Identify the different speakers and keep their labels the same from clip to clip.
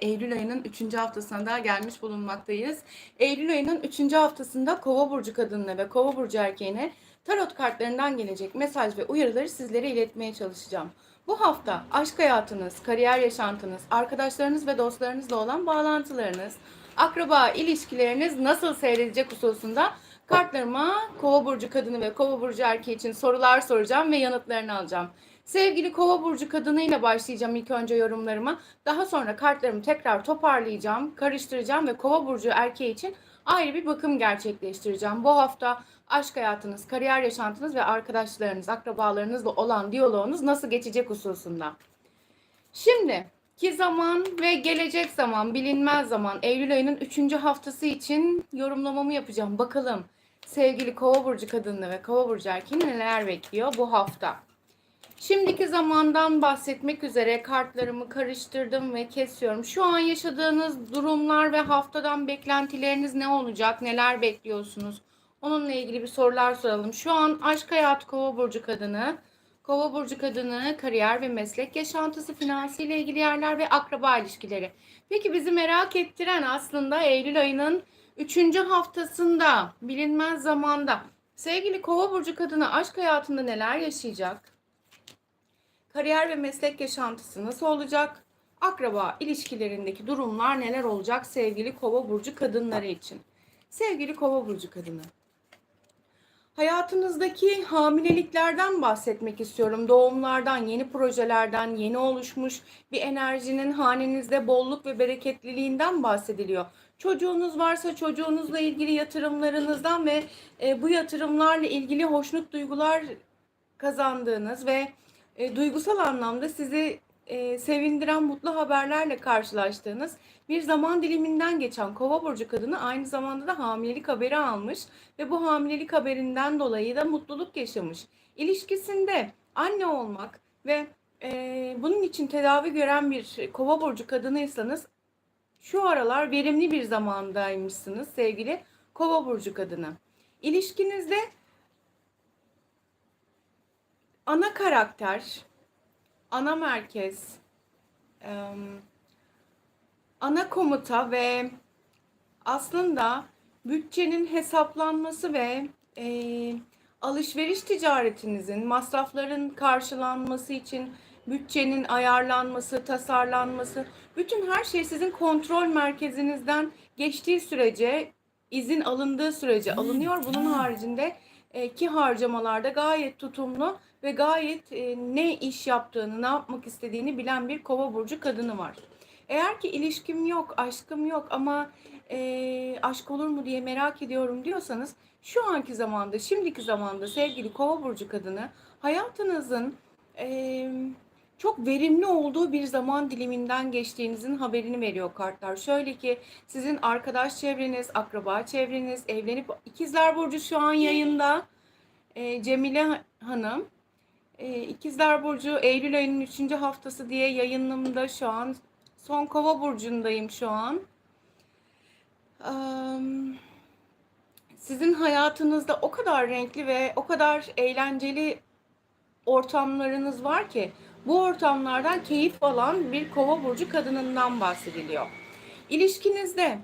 Speaker 1: Eylül ayının 3. haftasına da gelmiş bulunmaktayız. Eylül ayının 3. haftasında Kova burcu kadınına ve Kova burcu erkeğine tarot kartlarından gelecek mesaj ve uyarıları sizlere iletmeye çalışacağım. Bu hafta aşk hayatınız, kariyer yaşantınız, arkadaşlarınız ve dostlarınızla olan bağlantılarınız, akraba ilişkileriniz nasıl seyredecek hususunda kartlarıma Kova burcu kadını ve Kova burcu erkeği için sorular soracağım ve yanıtlarını alacağım. Sevgili Kova burcu kadınıyla başlayacağım ilk önce yorumlarıma. Daha sonra kartlarımı tekrar toparlayacağım, karıştıracağım ve Kova burcu erkeği için ayrı bir bakım gerçekleştireceğim. Bu hafta aşk hayatınız, kariyer yaşantınız ve arkadaşlarınız, akrabalarınızla olan diyaloğunuz nasıl geçecek hususunda. Şimdi ki zaman ve gelecek zaman, bilinmez zaman Eylül ayının 3. haftası için yorumlamamı yapacağım. Bakalım sevgili Kova burcu kadını ve Kova burcu erkeğini neler bekliyor bu hafta. Şimdiki zamandan bahsetmek üzere kartlarımı karıştırdım ve kesiyorum. Şu an yaşadığınız durumlar ve haftadan beklentileriniz ne olacak? Neler bekliyorsunuz? Onunla ilgili bir sorular soralım. Şu an aşk hayatı kova burcu kadını, kova burcu kadını, kariyer ve meslek yaşantısı, finansiyle ilgili yerler ve akraba ilişkileri. Peki bizi merak ettiren aslında Eylül ayının 3. haftasında, bilinmez zamanda sevgili kova burcu kadını aşk hayatında neler yaşayacak? Kariyer ve meslek yaşantısı nasıl olacak? Akraba ilişkilerindeki durumlar neler olacak sevgili Kova burcu kadınları için? Sevgili Kova burcu kadını. Hayatınızdaki hamileliklerden bahsetmek istiyorum. Doğumlardan, yeni projelerden, yeni oluşmuş bir enerjinin hanenizde bolluk ve bereketliliğinden bahsediliyor. Çocuğunuz varsa çocuğunuzla ilgili yatırımlarınızdan ve e, bu yatırımlarla ilgili hoşnut duygular kazandığınız ve e, duygusal anlamda sizi e, sevindiren mutlu haberlerle karşılaştığınız bir zaman diliminden geçen Kova burcu kadını aynı zamanda da hamilelik haberi almış ve bu hamilelik haberinden dolayı da mutluluk yaşamış. İlişkisinde anne olmak ve e, bunun için tedavi gören bir Kova burcu kadınıysanız şu aralar verimli bir zamandaymışsınız sevgili Kova burcu kadını. İlişkinizde ana karakter, ana merkez, ana komuta ve aslında bütçenin hesaplanması ve alışveriş ticaretinizin masrafların karşılanması için bütçenin ayarlanması, tasarlanması, bütün her şey sizin kontrol merkezinizden geçtiği sürece, izin alındığı sürece alınıyor. Bunun haricinde e, ki harcamalarda gayet tutumlu ve gayet e, ne iş yaptığını, ne yapmak istediğini bilen bir kova burcu kadını var. Eğer ki ilişkim yok, aşkım yok ama e, aşk olur mu diye merak ediyorum diyorsanız şu anki zamanda, şimdiki zamanda sevgili kova burcu kadını hayatınızın e, çok verimli olduğu bir zaman diliminden geçtiğinizin haberini veriyor kartlar. Şöyle ki sizin arkadaş çevreniz, akraba çevreniz, evlenip ikizler burcu şu an yayında. E, Cemile Hanım. E, ikizler burcu Eylül ayının 3. haftası diye yayınımda şu an. Son kova burcundayım şu an. Sizin hayatınızda o kadar renkli ve o kadar eğlenceli ortamlarınız var ki bu ortamlardan keyif alan bir kova burcu kadınından bahsediliyor. İlişkinizde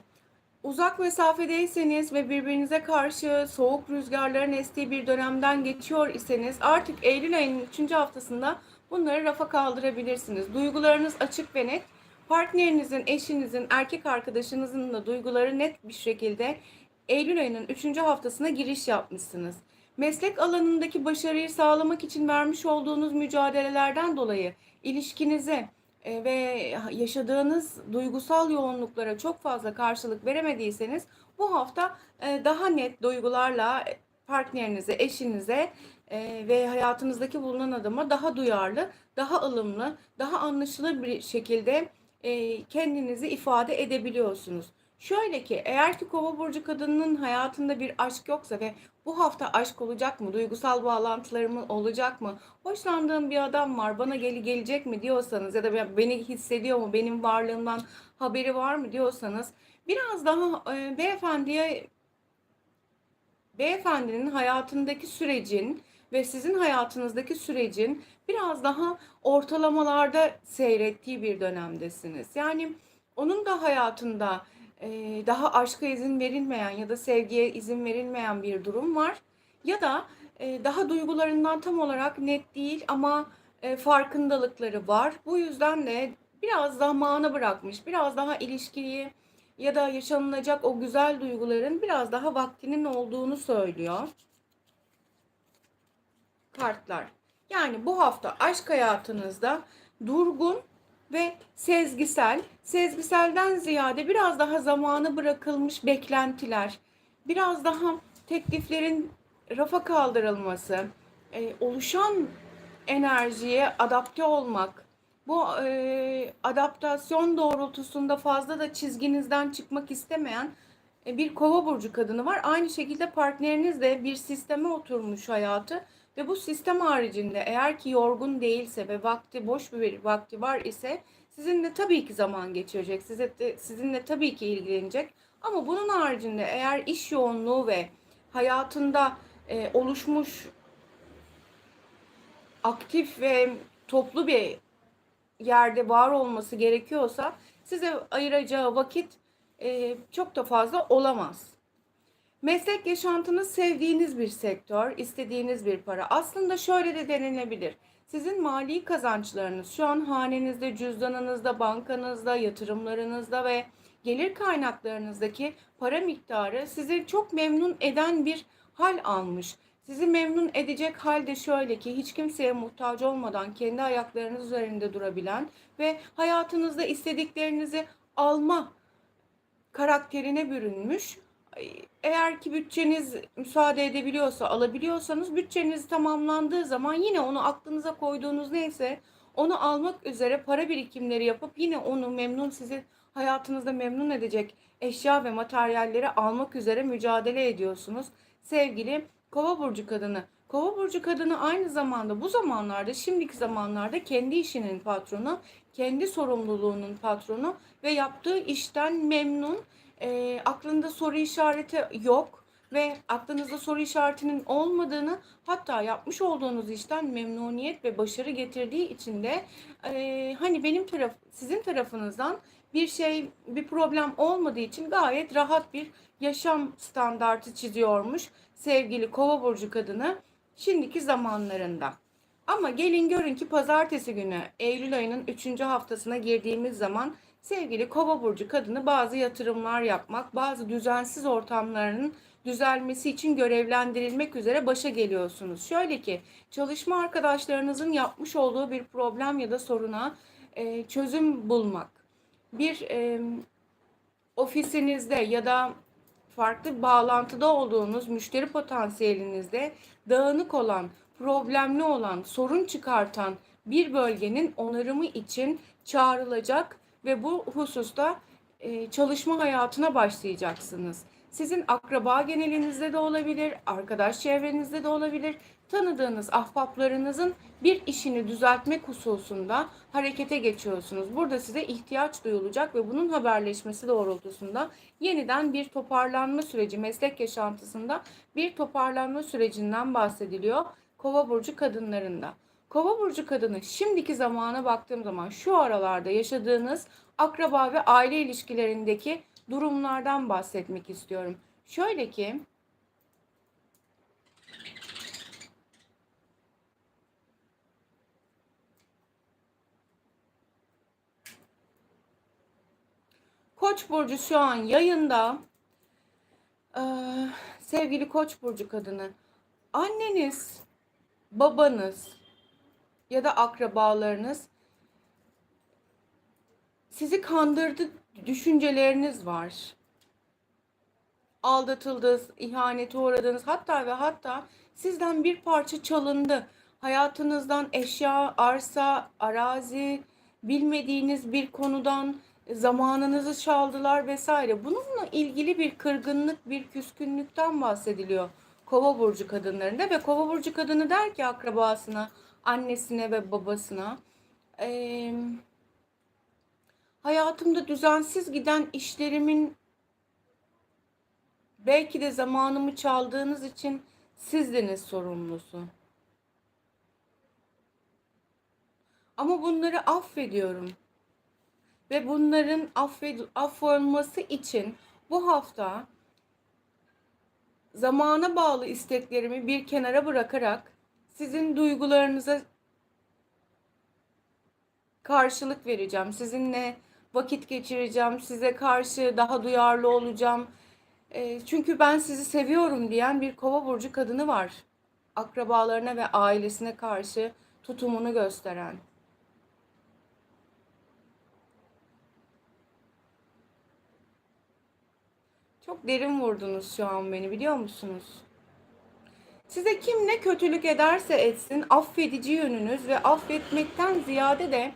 Speaker 1: uzak mesafedeyseniz ve birbirinize karşı soğuk rüzgarların estiği bir dönemden geçiyor iseniz artık Eylül ayının 3. haftasında bunları rafa kaldırabilirsiniz. Duygularınız açık ve net. Partnerinizin, eşinizin, erkek arkadaşınızın da duyguları net bir şekilde Eylül ayının 3. haftasına giriş yapmışsınız meslek alanındaki başarıyı sağlamak için vermiş olduğunuz mücadelelerden dolayı ilişkinize ve yaşadığınız duygusal yoğunluklara çok fazla karşılık veremediyseniz bu hafta e, daha net duygularla partnerinize, eşinize e, ve hayatınızdaki bulunan adama daha duyarlı, daha ılımlı, daha anlaşılır bir şekilde kendinizi ifade edebiliyorsunuz. Şöyle ki eğer ki kova burcu kadınının hayatında bir aşk yoksa ve bu hafta aşk olacak mı? Duygusal bağlantılarım olacak mı? Hoşlandığım bir adam var bana geli gelecek mi diyorsanız ya da beni hissediyor mu? Benim varlığımdan haberi var mı diyorsanız biraz daha e, beyefendiye beyefendinin hayatındaki sürecin ve sizin hayatınızdaki sürecin biraz daha ortalamalarda seyrettiği bir dönemdesiniz. Yani onun da hayatında daha aşka izin verilmeyen ya da sevgiye izin verilmeyen bir durum var. Ya da e, daha duygularından tam olarak net değil ama e, farkındalıkları var. Bu yüzden de biraz zamanı bırakmış, biraz daha ilişkiyi ya da yaşanılacak o güzel duyguların biraz daha vaktinin olduğunu söylüyor kartlar. Yani bu hafta aşk hayatınızda durgun ve sezgisel, sezgiselden ziyade biraz daha zamanı bırakılmış beklentiler, biraz daha tekliflerin rafa kaldırılması, e, oluşan enerjiye adapte olmak, bu e, adaptasyon doğrultusunda fazla da çizginizden çıkmak istemeyen e, bir kova burcu kadını var. Aynı şekilde partneriniz de bir sisteme oturmuş hayatı ve bu sistem haricinde eğer ki yorgun değilse ve vakti boş bir vakti var ise sizinle tabii ki zaman geçirecek. Size de, sizinle tabii ki ilgilenecek. Ama bunun haricinde eğer iş yoğunluğu ve hayatında e, oluşmuş aktif ve toplu bir yerde var olması gerekiyorsa size ayıracağı vakit e, çok da fazla olamaz. Meslek yaşantınız sevdiğiniz bir sektör, istediğiniz bir para. Aslında şöyle de denilebilir. Sizin mali kazançlarınız şu an hanenizde, cüzdanınızda, bankanızda, yatırımlarınızda ve gelir kaynaklarınızdaki para miktarı sizi çok memnun eden bir hal almış. Sizi memnun edecek halde şöyle ki hiç kimseye muhtaç olmadan kendi ayaklarınız üzerinde durabilen ve hayatınızda istediklerinizi alma karakterine bürünmüş. Eğer ki bütçeniz müsaade edebiliyorsa, alabiliyorsanız bütçeniz tamamlandığı zaman yine onu aklınıza koyduğunuz neyse onu almak üzere para birikimleri yapıp yine onu memnun sizi hayatınızda memnun edecek eşya ve materyalleri almak üzere mücadele ediyorsunuz. Sevgili Kova burcu kadını. Kova burcu kadını aynı zamanda bu zamanlarda, şimdiki zamanlarda kendi işinin patronu, kendi sorumluluğunun patronu ve yaptığı işten memnun. E, aklında soru işareti yok ve aklınızda soru işaretinin olmadığını hatta yapmış olduğunuz işten memnuniyet ve başarı getirdiği için de e, hani benim taraf sizin tarafınızdan bir şey bir problem olmadığı için gayet rahat bir yaşam standartı çiziyormuş sevgili kova burcu kadını şimdiki zamanlarında. Ama gelin görün ki pazartesi günü Eylül ayının 3. haftasına girdiğimiz zaman sevgili kova burcu kadını bazı yatırımlar yapmak, bazı düzensiz ortamlarının düzelmesi için görevlendirilmek üzere başa geliyorsunuz. Şöyle ki çalışma arkadaşlarınızın yapmış olduğu bir problem ya da soruna e, çözüm bulmak, bir e, ofisinizde ya da farklı bağlantıda olduğunuz müşteri potansiyelinizde dağınık olan, problemli olan, sorun çıkartan bir bölgenin onarımı için çağrılacak ve bu hususta e, çalışma hayatına başlayacaksınız. Sizin akraba genelinizde de olabilir, arkadaş çevrenizde de olabilir. Tanıdığınız ahbaplarınızın bir işini düzeltmek hususunda harekete geçiyorsunuz. Burada size ihtiyaç duyulacak ve bunun haberleşmesi doğrultusunda yeniden bir toparlanma süreci, meslek yaşantısında bir toparlanma sürecinden bahsediliyor Kova burcu kadınlarında. Kova burcu kadını şimdiki zamana baktığım zaman şu aralarda yaşadığınız akraba ve aile ilişkilerindeki durumlardan bahsetmek istiyorum. Şöyle ki Koç burcu şu an yayında. Ee, sevgili Koç burcu kadını, anneniz, babanız ya da akrabalarınız sizi kandırdı düşünceleriniz var. Aldatıldınız, ihanete uğradınız. Hatta ve hatta sizden bir parça çalındı. Hayatınızdan eşya, arsa, arazi, bilmediğiniz bir konudan zamanınızı çaldılar vesaire. Bununla ilgili bir kırgınlık, bir küskünlükten bahsediliyor Kova burcu kadınlarında ve Kova burcu kadını der ki akrabasına, annesine ve babasına eee hayatımda düzensiz giden işlerimin belki de zamanımı çaldığınız için sizdiniz sorumlusu. Ama bunları affediyorum. ve bunların affed affolması için bu hafta zamana bağlı isteklerimi bir kenara bırakarak sizin duygularınıza karşılık vereceğim. Sizinle vakit geçireceğim. Size karşı daha duyarlı olacağım. E, çünkü ben sizi seviyorum diyen bir kova burcu kadını var. Akrabalarına ve ailesine karşı tutumunu gösteren. Çok derin vurdunuz şu an beni biliyor musunuz? Size kim ne kötülük ederse etsin affedici yönünüz ve affetmekten ziyade de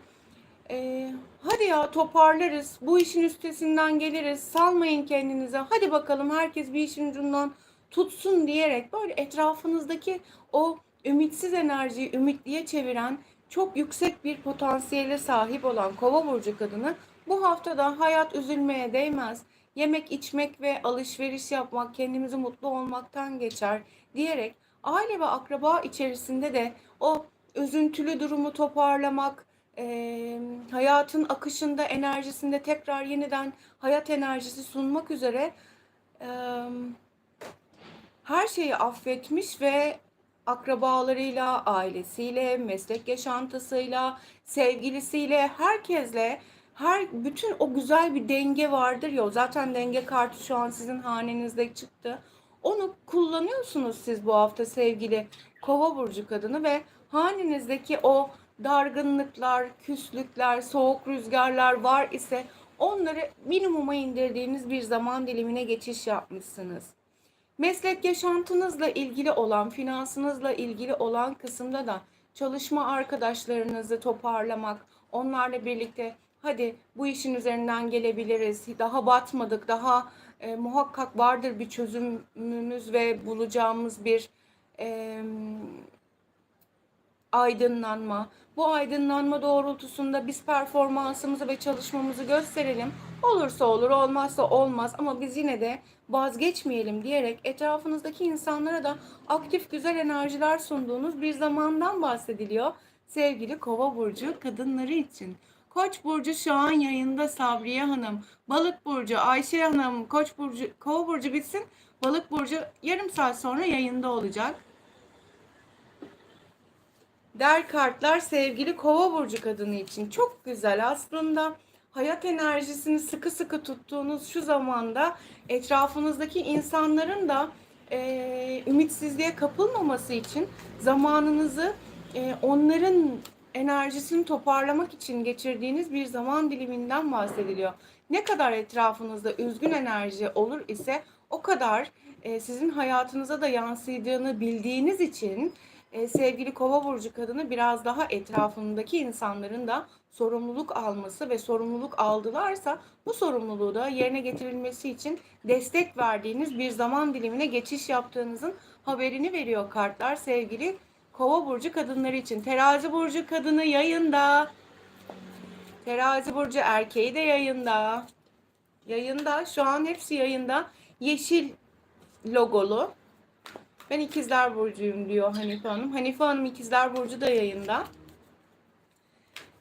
Speaker 1: e, hadi ya toparlarız, bu işin üstesinden geliriz, salmayın kendinize, hadi bakalım herkes bir işin ucundan tutsun diyerek böyle etrafınızdaki o ümitsiz enerjiyi ümitliye çeviren çok yüksek bir potansiyele sahip olan kova burcu kadını bu haftada hayat üzülmeye değmez. Yemek içmek ve alışveriş yapmak kendimizi mutlu olmaktan geçer diyerek aile ve akraba içerisinde de o üzüntülü durumu toparlamak, e, hayatın akışında, enerjisinde tekrar yeniden hayat enerjisi sunmak üzere e, her şeyi affetmiş ve akrabalarıyla, ailesiyle, meslek yaşantısıyla, sevgilisiyle, herkesle her bütün o güzel bir denge vardır ya. Zaten denge kartı şu an sizin hanenizde çıktı. Onu kullanıyorsunuz siz bu hafta sevgili Kova burcu kadını ve hanenizdeki o dargınlıklar, küslükler, soğuk rüzgarlar var ise onları minimuma indirdiğiniz bir zaman dilimine geçiş yapmışsınız. Meslek yaşantınızla ilgili olan, finansınızla ilgili olan kısımda da çalışma arkadaşlarınızı toparlamak, onlarla birlikte hadi bu işin üzerinden gelebiliriz, daha batmadık, daha e, muhakkak vardır bir çözümümüz ve bulacağımız bir e, aydınlanma. Bu aydınlanma doğrultusunda biz performansımızı ve çalışmamızı gösterelim. Olursa olur, olmazsa olmaz ama biz yine de vazgeçmeyelim diyerek etrafınızdaki insanlara da aktif güzel enerjiler sunduğunuz bir zamandan bahsediliyor. Sevgili Kova burcu kadınları için. Koç burcu şu an yayında Sabriye Hanım. Balık burcu Ayşe Hanım. Koç burcu Kova burcu bitsin. Balık burcu yarım saat sonra yayında olacak. Der kartlar sevgili kova burcu kadını için çok güzel aslında hayat enerjisini sıkı sıkı tuttuğunuz şu zamanda etrafınızdaki insanların da e, ümitsizliğe kapılmaması için zamanınızı e, onların enerjisini toparlamak için geçirdiğiniz bir zaman diliminden bahsediliyor. Ne kadar etrafınızda üzgün enerji olur ise o kadar e, sizin hayatınıza da yansıdığını bildiğiniz için e, sevgili kova burcu kadını biraz daha etrafındaki insanların da sorumluluk alması ve sorumluluk aldılarsa bu sorumluluğu da yerine getirilmesi için destek verdiğiniz bir zaman dilimine geçiş yaptığınızın haberini veriyor kartlar sevgili kova burcu kadınları için. Terazi burcu kadını yayında. Terazi burcu erkeği de yayında. Yayında şu an hepsi yayında. Yeşil logolu. Ben ikizler burcuyum diyor Hanife Hanım. Hanife Hanım ikizler burcu da yayında.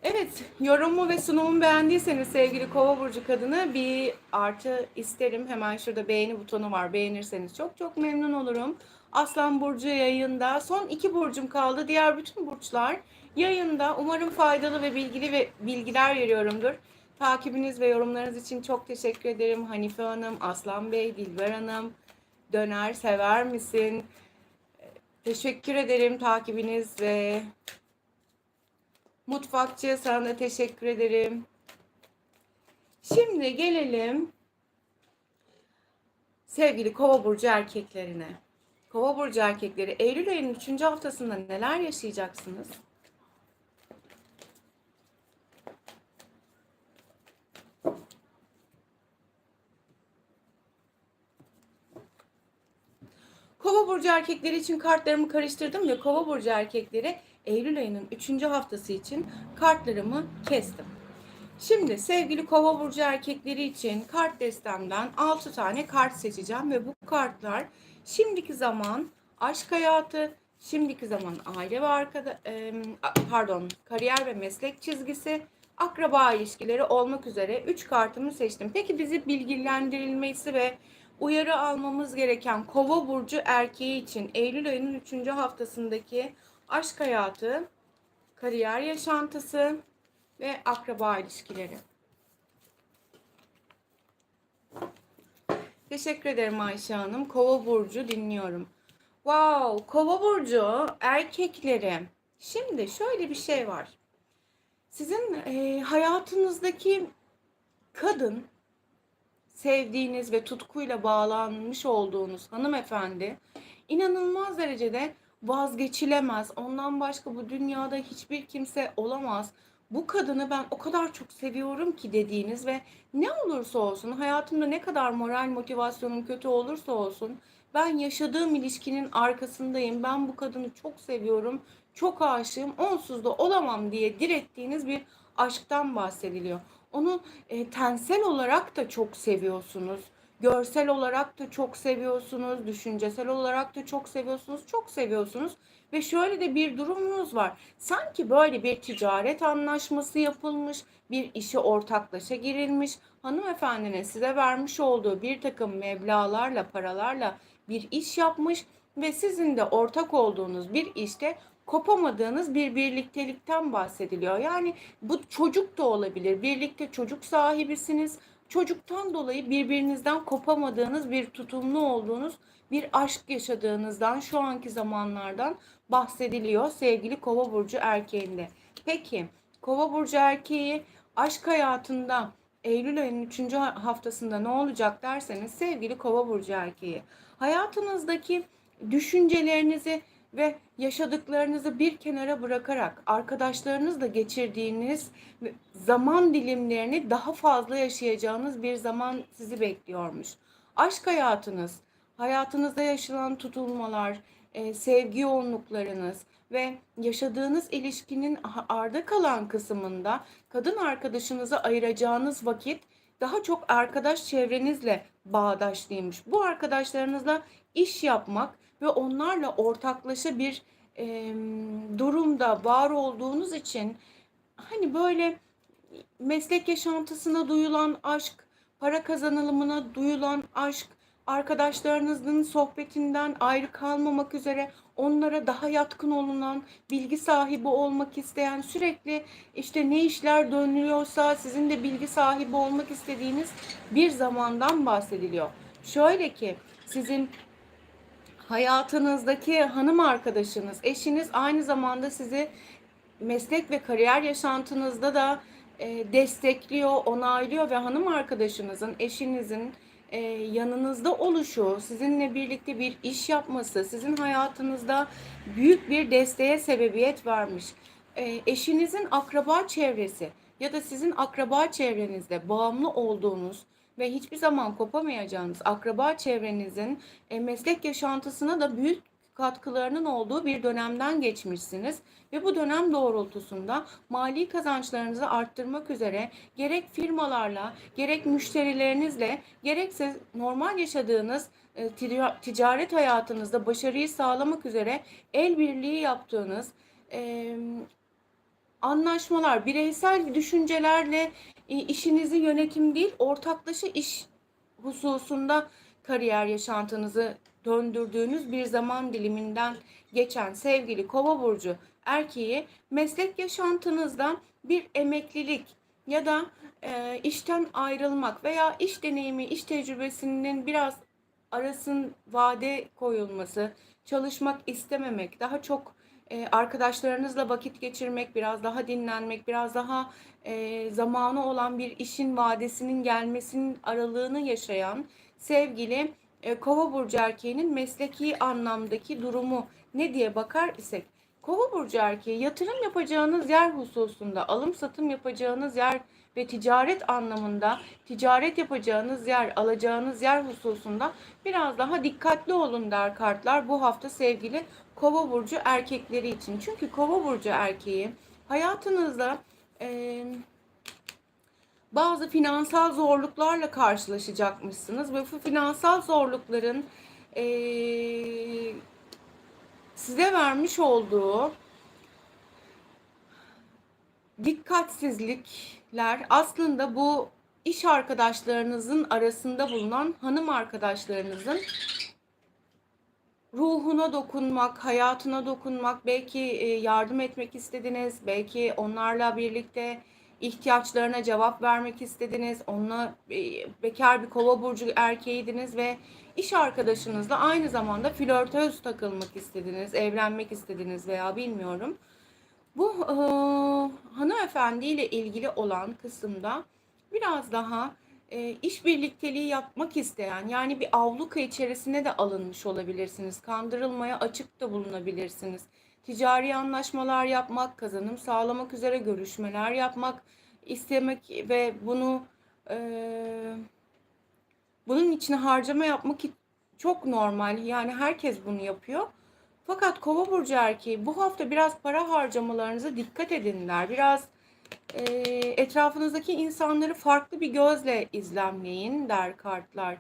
Speaker 1: Evet, yorumu ve sunumu beğendiyseniz sevgili Kova burcu kadını bir artı isterim. Hemen şurada beğeni butonu var. Beğenirseniz çok çok memnun olurum. Aslan burcu yayında. Son iki burcum kaldı. Diğer bütün burçlar yayında. Umarım faydalı ve bilgili ve bilgiler veriyorumdur. Takibiniz ve yorumlarınız için çok teşekkür ederim. Hanife Hanım, Aslan Bey, Dilber Hanım. Döner sever misin? Teşekkür ederim takibiniz ve mutfakçı sana da teşekkür ederim. Şimdi gelelim sevgili Kova burcu erkeklerine. Kova burcu erkekleri Eylül ayının 3. haftasında neler yaşayacaksınız? Kova burcu erkekleri için kartlarımı karıştırdım ve Kova burcu erkekleri Eylül ayının 3. haftası için kartlarımı kestim. Şimdi sevgili Kova burcu erkekleri için kart destemden 6 tane kart seçeceğim ve bu kartlar şimdiki zaman aşk hayatı, şimdiki zaman aile ve arkada pardon, kariyer ve meslek çizgisi, akraba ilişkileri olmak üzere 3 kartımı seçtim. Peki bizi bilgilendirilmesi ve uyarı almamız gereken Kova burcu erkeği için Eylül ayının 3. haftasındaki aşk hayatı, kariyer yaşantısı ve akraba ilişkileri. Teşekkür ederim Ayşe Hanım. Kova burcu dinliyorum. Wow, Kova burcu erkekleri. Şimdi şöyle bir şey var. Sizin e, hayatınızdaki kadın sevdiğiniz ve tutkuyla bağlanmış olduğunuz hanımefendi inanılmaz derecede vazgeçilemez. Ondan başka bu dünyada hiçbir kimse olamaz. Bu kadını ben o kadar çok seviyorum ki dediğiniz ve ne olursa olsun hayatımda ne kadar moral motivasyonum kötü olursa olsun ben yaşadığım ilişkinin arkasındayım. Ben bu kadını çok seviyorum. Çok aşığım. Onsuz da olamam diye direttiğiniz bir aşktan bahsediliyor. Onu e, tensel olarak da çok seviyorsunuz. Görsel olarak da çok seviyorsunuz. Düşüncesel olarak da çok seviyorsunuz. Çok seviyorsunuz. Ve şöyle de bir durumunuz var. Sanki böyle bir ticaret anlaşması yapılmış, bir işe ortaklaşa girilmiş, hanımefendinin size vermiş olduğu bir takım meblalarla, paralarla bir iş yapmış ve sizin de ortak olduğunuz bir işte kopamadığınız bir birliktelikten bahsediliyor. Yani bu çocuk da olabilir. Birlikte çocuk sahibisiniz. Çocuktan dolayı birbirinizden kopamadığınız bir tutumlu olduğunuz bir aşk yaşadığınızdan şu anki zamanlardan bahsediliyor sevgili Kova burcu erkeğinde. Peki Kova burcu erkeği aşk hayatında Eylül ayının 3. haftasında ne olacak derseniz sevgili Kova burcu erkeği hayatınızdaki düşüncelerinizi ve yaşadıklarınızı bir kenara bırakarak arkadaşlarınızla geçirdiğiniz zaman dilimlerini daha fazla yaşayacağınız bir zaman sizi bekliyormuş. Aşk hayatınız, hayatınızda yaşanan tutulmalar, e, sevgi yoğunluklarınız ve yaşadığınız ilişkinin arda kalan kısmında kadın arkadaşınıza ayıracağınız vakit daha çok arkadaş çevrenizle bağdaşlıymış. Bu arkadaşlarınızla iş yapmak ve onlarla ortaklaşa bir e, durumda var olduğunuz için hani böyle meslek yaşantısına duyulan aşk, para kazanılımına duyulan aşk, arkadaşlarınızın sohbetinden ayrı kalmamak üzere onlara daha yatkın olunan, bilgi sahibi olmak isteyen, sürekli işte ne işler dönüyorsa sizin de bilgi sahibi olmak istediğiniz bir zamandan bahsediliyor. Şöyle ki sizin hayatınızdaki hanım arkadaşınız, eşiniz aynı zamanda sizi meslek ve kariyer yaşantınızda da e, destekliyor, onaylıyor ve hanım arkadaşınızın, eşinizin e, yanınızda oluşu, sizinle birlikte bir iş yapması, sizin hayatınızda büyük bir desteğe sebebiyet vermiş. E, eşinizin akraba çevresi ya da sizin akraba çevrenizde bağımlı olduğunuz ve hiçbir zaman kopamayacağınız akraba çevrenizin e, meslek yaşantısına da büyük katkılarının olduğu bir dönemden geçmişsiniz. Ve bu dönem doğrultusunda mali kazançlarınızı arttırmak üzere gerek firmalarla, gerek müşterilerinizle, gerekse normal yaşadığınız e, ticaret hayatınızda başarıyı sağlamak üzere el birliği yaptığınız e, anlaşmalar, bireysel düşüncelerle e, işinizi yönetim değil, ortaklaşa iş hususunda kariyer yaşantınızı döndürdüğünüz bir zaman diliminden geçen sevgili Kova burcu erkeği meslek yaşantınızda bir emeklilik ya da e, işten ayrılmak veya iş deneyimi, iş tecrübesinin biraz arasın vade koyulması, çalışmak istememek, daha çok e, arkadaşlarınızla vakit geçirmek, biraz daha dinlenmek, biraz daha e, zamanı olan bir işin vadesinin gelmesinin aralığını yaşayan sevgili e, Kova burcu erkeğinin mesleki anlamdaki durumu ne diye bakar isek Kova burcu erkeği yatırım yapacağınız yer hususunda, alım satım yapacağınız yer ve ticaret anlamında ticaret yapacağınız yer, alacağınız yer hususunda biraz daha dikkatli olun der kartlar bu hafta sevgili Kova burcu erkekleri için. Çünkü Kova burcu erkeği hayatınızda e, bazı finansal zorluklarla karşılaşacakmışsınız. Ve bu finansal zorlukların e, size vermiş olduğu dikkatsizlikler aslında bu iş arkadaşlarınızın arasında bulunan hanım arkadaşlarınızın ruhuna dokunmak, hayatına dokunmak, belki e, yardım etmek istediniz, belki onlarla birlikte ihtiyaçlarına cevap vermek istediniz. Onunla e, bekar bir kova burcu erkeğiydiniz ve iş arkadaşınızla aynı zamanda flörtöz takılmak istediniz, evlenmek istediniz veya bilmiyorum. Bu e, hanımefendiyle ilgili olan kısımda biraz daha e, iş birlikteliği yapmak isteyen yani bir avluka içerisine de alınmış olabilirsiniz. Kandırılmaya açık da bulunabilirsiniz. Ticari anlaşmalar yapmak, kazanım sağlamak üzere görüşmeler yapmak istemek ve bunu e, bunun için harcama yapmak çok normal. Yani herkes bunu yapıyor. Fakat kova burcu erkeği bu hafta biraz para harcamalarınıza dikkat edinler. Biraz e, etrafınızdaki insanları farklı bir gözle izlemleyin der kartlar.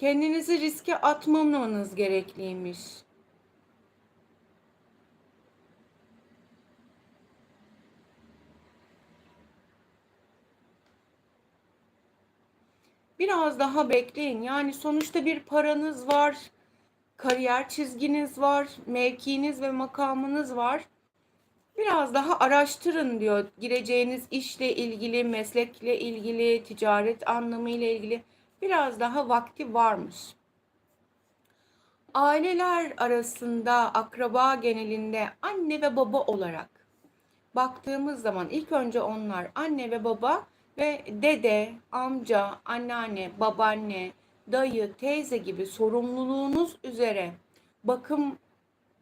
Speaker 1: Kendinizi riske atmamanız gerekliymiş. Biraz daha bekleyin. Yani sonuçta bir paranız var, kariyer çizginiz var, mevkiniz ve makamınız var. Biraz daha araştırın diyor. Gireceğiniz işle ilgili, meslekle ilgili, ticaret anlamıyla ilgili biraz daha vakti varmış. Aileler arasında, akraba genelinde anne ve baba olarak baktığımız zaman ilk önce onlar anne ve baba ve dede, amca, anneanne, babaanne, dayı, teyze gibi sorumluluğunuz üzere bakım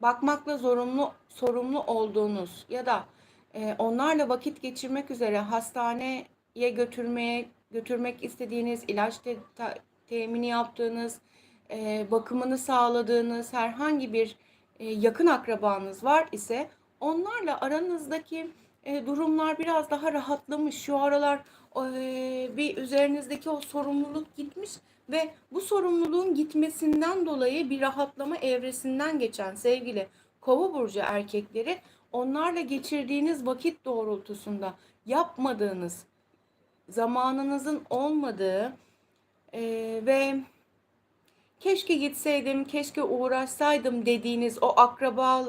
Speaker 1: bakmakla zorunlu sorumlu olduğunuz ya da e, onlarla vakit geçirmek üzere hastaneye götürmeye götürmek istediğiniz ilaç te, te, temini yaptığınız e, bakımını sağladığınız herhangi bir e, yakın akrabanız var ise onlarla aranızdaki e, durumlar biraz daha rahatlamış. Şu aralar e, bir üzerinizdeki o sorumluluk gitmiş ve bu sorumluluğun gitmesinden dolayı bir rahatlama evresinden geçen sevgili Kova burcu erkekleri onlarla geçirdiğiniz vakit doğrultusunda yapmadığınız zamanınızın olmadığı e, ve keşke gitseydim, keşke uğraşsaydım dediğiniz o akraba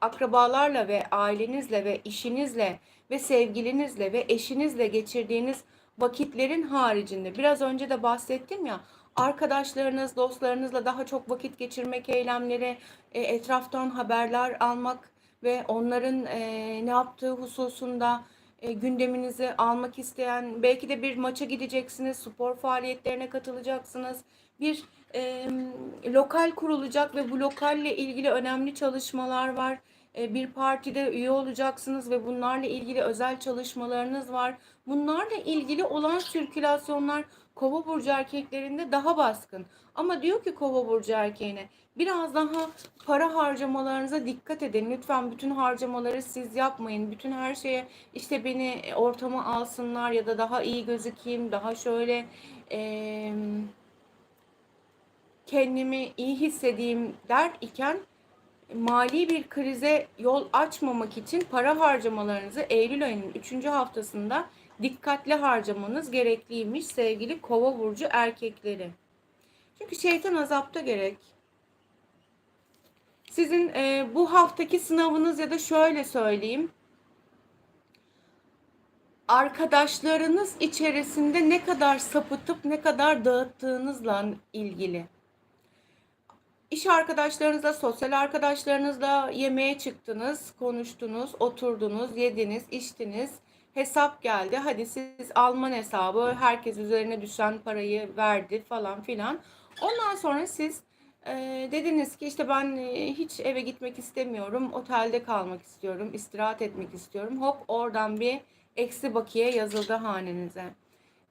Speaker 1: akrabalarla ve ailenizle ve işinizle ve sevgilinizle ve eşinizle geçirdiğiniz vakitlerin haricinde biraz önce de bahsettim ya arkadaşlarınız, dostlarınızla daha çok vakit geçirmek eylemleri, e, etraftan haberler almak ve onların e, ne yaptığı hususunda e, gündeminizi almak isteyen, belki de bir maça gideceksiniz, spor faaliyetlerine katılacaksınız, bir e, lokal kurulacak ve bu lokalle ilgili önemli çalışmalar var. E, bir partide üye olacaksınız ve bunlarla ilgili özel çalışmalarınız var. Bunlarla ilgili olan sirkülasyonlar Kova burcu erkeklerinde daha baskın. Ama diyor ki Kova burcu erkeğine biraz daha para harcamalarınıza dikkat edin. Lütfen bütün harcamaları siz yapmayın. Bütün her şeye işte beni ortama alsınlar ya da daha iyi gözükeyim, daha şöyle e, kendimi iyi hissedeyim der iken mali bir krize yol açmamak için para harcamalarınızı Eylül ayının 3. haftasında dikkatli harcamanız gerekliymiş sevgili kova burcu erkekleri. Çünkü şeytan azapta gerek. Sizin e, bu haftaki sınavınız ya da şöyle söyleyeyim. Arkadaşlarınız içerisinde ne kadar sapıtıp ne kadar dağıttığınızla ilgili. İş arkadaşlarınızla, sosyal arkadaşlarınızla yemeğe çıktınız, konuştunuz, oturdunuz, yediniz, içtiniz. Hesap geldi. Hadi siz Alman hesabı, herkes üzerine düşen parayı verdi falan filan. Ondan sonra siz e, dediniz ki işte ben e, hiç eve gitmek istemiyorum, otelde kalmak istiyorum, istirahat etmek istiyorum. Hop oradan bir eksi bakiye yazıldı hanenize.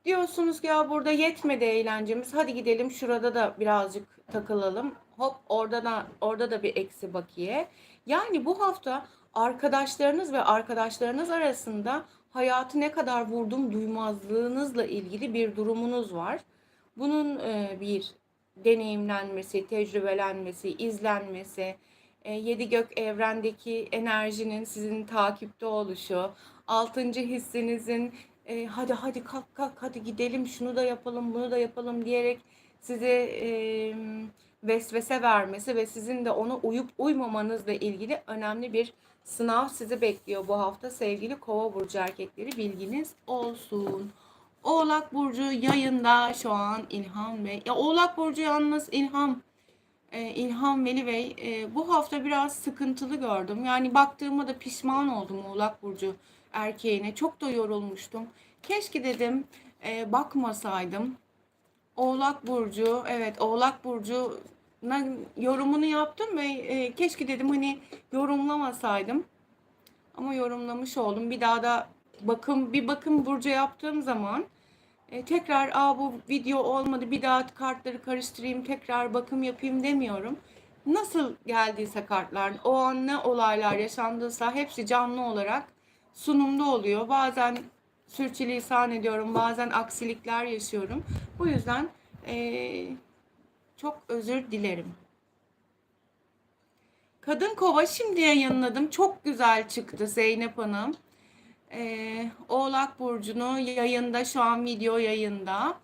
Speaker 1: Diyorsunuz ki ya burada yetmedi eğlencemiz. Hadi gidelim şurada da birazcık takılalım. Hop orada da orada da bir eksi bakiye. Yani bu hafta arkadaşlarınız ve arkadaşlarınız arasında hayatı ne kadar vurdum duymazlığınızla ilgili bir durumunuz var. Bunun e, bir deneyimlenmesi, tecrübelenmesi, izlenmesi, e, yedi gök evrendeki enerjinin sizin takipte oluşu, altıncı hissinizin e, hadi hadi kalk kalk hadi gidelim şunu da yapalım bunu da yapalım diyerek size e, vesvese vermesi ve sizin de ona uyup uymamanızla ilgili önemli bir sınav sizi bekliyor bu hafta sevgili kova burcu erkekleri bilginiz olsun. Oğlak Burcu yayında şu an İlham Bey. Ya Oğlak Burcu yalnız İlham e, İlham Veli Bey e, bu hafta biraz sıkıntılı gördüm. Yani baktığıma da pişman oldum Oğlak Burcu erkeğine. Çok da yorulmuştum. Keşke dedim e, bakmasaydım. Oğlak Burcu, evet Oğlak Burcu yorumunu yaptım ve e, keşke dedim hani yorumlamasaydım. Ama yorumlamış oldum. Bir daha da bakım bir bakım burcu yaptığım zaman e, tekrar aa bu video olmadı bir daha kartları karıştırayım tekrar bakım yapayım demiyorum. Nasıl geldiyse kartlar o an ne olaylar yaşandıysa hepsi canlı olarak sunumda oluyor. Bazen sürçülisan ediyorum bazen aksilikler yaşıyorum. Bu yüzden e, çok özür dilerim. Kadın Kova şimdi yayınladım. Çok güzel çıktı Zeynep Hanım. Ee, Oğlak Burcu'nu yayında şu an video yayında.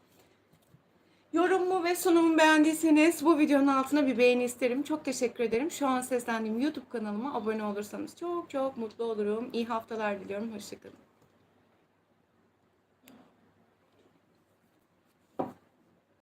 Speaker 1: Yorumumu ve sunumu beğendiyseniz bu videonun altına bir beğeni isterim. Çok teşekkür ederim. Şu an seslendiğim YouTube kanalıma abone olursanız çok çok mutlu olurum. İyi haftalar diliyorum. Hoşçakalın.